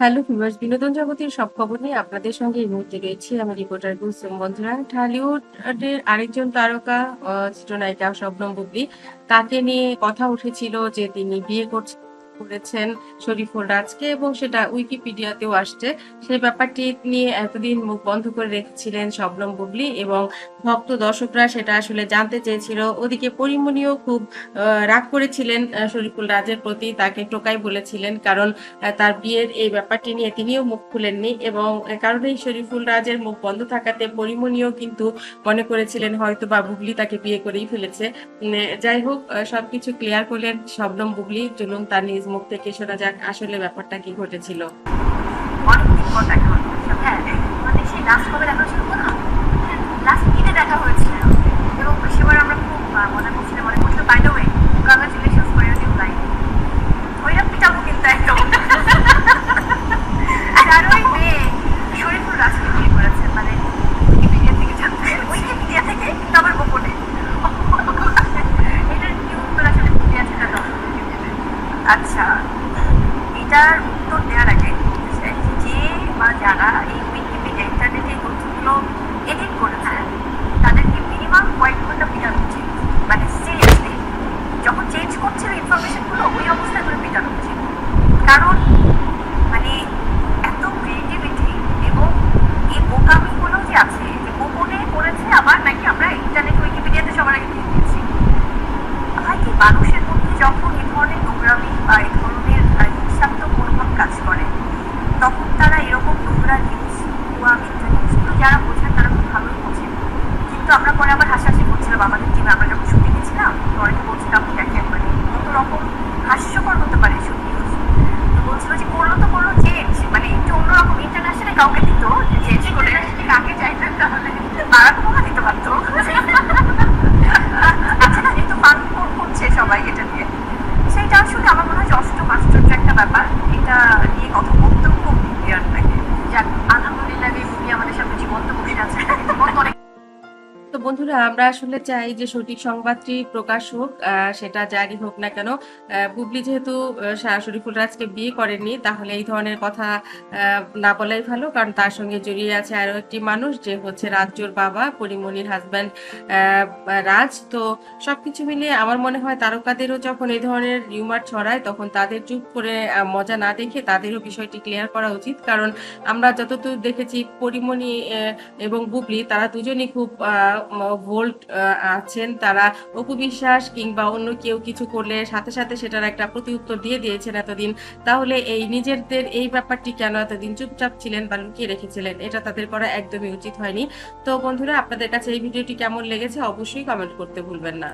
Hello viewers, বিনোদন জগতের সব খবর নিয়ে আপনাদের সঙ্গে এই মুহূর্তে রয়েছি আমি রিপোর্টার কুলসুম বন্ধুরা। ঢালিউডের আরেকজন তারকা চিত্রনায়িকা শবনম বুবলি, তাকে নিয়ে কথা উঠেছিল যে তিনি বিয়ে করছেন করেছেন শরীফুল রাজকে এবং সেটা উইকিপিডিয়াতেও আসছে। সেই ব্যাপারটি নিয়ে এতদিন মুখ বন্ধ করে রেখেছিলেন শবনম বুবলি এবং ভক্ত দর্শকরা সেটা আসলে জানতে চেয়েছিল। ওদিকে পরিমণিও খুব রাগ করেছিলেন শরীফুল রাজের প্রতি, তাকে টোকাই বলেছিলেন কারণ তার বিয়ের এই ব্যাপারটি নিয়ে তিনিও মুখ খুলেননি এবং কারণেই শরীফুল রাজের মুখ বন্ধ থাকাতে পরিমণিও কিন্তু মনে করেছিলেন হয়তো বা বুবলি তাকে বিয়ে করেই ফেলেছে। যাই হোক সবকিছু ক্লিয়ার করলেন শবনম বুবলি। চলুন তার নিজ মুখ থেকে শোনা যাক আসলে ব্যাপারটা কি ঘটেছিল। দেখা হ্যাঁ মানে কবে দেখা হয়েছিল না দেখা হয়েছিল? এবং সেবার আমরা খুব মজা করছিলাম মনে করছিলাম by the way congratulations for your new life ওইটা পিটাবো কিন্তু একদম আর আরও ওই মেয়ে শরীফুল রাজকে বিয়ে করেছেন মানে উইকিপিডিয়া থেকে জানতে উইকিপিডিয়া থেকে কিন্তু আবার গোপনে এটার কি উত্তর আসলে মিডিয়া থেকে দর্শকদেরকে দেবে আচ্ছা এটার উত্তর দেওয়ার আগে বলতে যে বা যারা এই উইকিপিডিয়া ইন্টারনেটে তথ্যগুলো এডিট করেছে, তাদেরকে মিনিমাম কয়েক ঘণ্টা পিটানো উচিত। মানে সিরিয়াসলি যখন চেঞ্জ করছে ইনফরমেশনগুলো ওই অবস্থায় করে পিটানো উচিত। কারণ মানে এত ক্রিয়েটিভিটি এবং এই বোকামিগুলো যে আছে যে গোপনে করেছে আবার নাকি আমরা ইন্টারনেট উইকিপিডিয়াতে সবার আগে দিয়ে দিয়েছি হয় কি মানুষের মধ্যে যখন এই ধরনের নোংরামি বা এই ধরনের আহ, হিংসাত্মক মনোভাব কাজ করে তখন তারা এরকম নোংরা নিউজ ভুয়া মিথ্যা নিউজগুলো যারা বোঝেন তারা খুব ভালোই বোঝেন কিন্তু আমরা পরে আবার হাসাহাসি করছিলাম আমাদের টিমে আমরা যখন শুনে গেছিলাম তো অনেকে বলছিলাম দেখেন মানে কত রকম হতে পারে মানে আচ্ছা না, যেহেতু ফান আসলে আমার মনে হয় অষ্টম আশ্চর্য একটা ব্যাপার। এটা নিয়ে কথা বলতে খুব যাক, আলহামদুলিল্লাহ, এই মুভি আমাদের সামনে জীবন্ত বসে আছে। বন্ধুরা, আমরা আসলে চাই যে সঠিক সংবাদটি প্রকাশ হোক সেটা যারই হোক না কেন। বুবলি যেহেতু শরীফুল রাজকে বিয়ে করেননি, তাহলে এই ধরনের কথা না বলাই ভালো, কারণ তার সঙ্গে জড়িয়ে আছে আরও একটি মানুষ, যে হচ্ছে রাজ্যর বাবা পরিমণির হাজব্যান্ড রাজ। তো সবকিছু মিলিয়ে আমার মনে হয় তারকাদেরও যখন এই ধরনের রিউমার ছড়ায়, তখন তাদের চুপ করে মজা না দেখে তাদেরও বিষয়টি ক্লিয়ার করা উচিত। কারণ আমরা যতদূর দেখেছি পরিমণি এবং বুবলি, তারা দুজনই খুব ভোল্ট আছেন, তারা অপু বিশ্বাস কিংবা অন্য কেউ কিছু করলে সাথে সাথে সেটার একটা প্রতি উত্তর দিয়ে দিয়েছেন এতদিন, তাহলে এই নিজেদের এই ব্যাপারটি কেন এতদিন চুপচাপ ছিলেন বা লুকিয়ে রেখেছিলেন? এটা তাদের করা একদমই উচিত হয়নি। তো বন্ধুরা, আপনাদের কাছে এই ভিডিওটি কেমন লেগেছে অবশ্যই কমেন্ট করতে ভুলবেন না।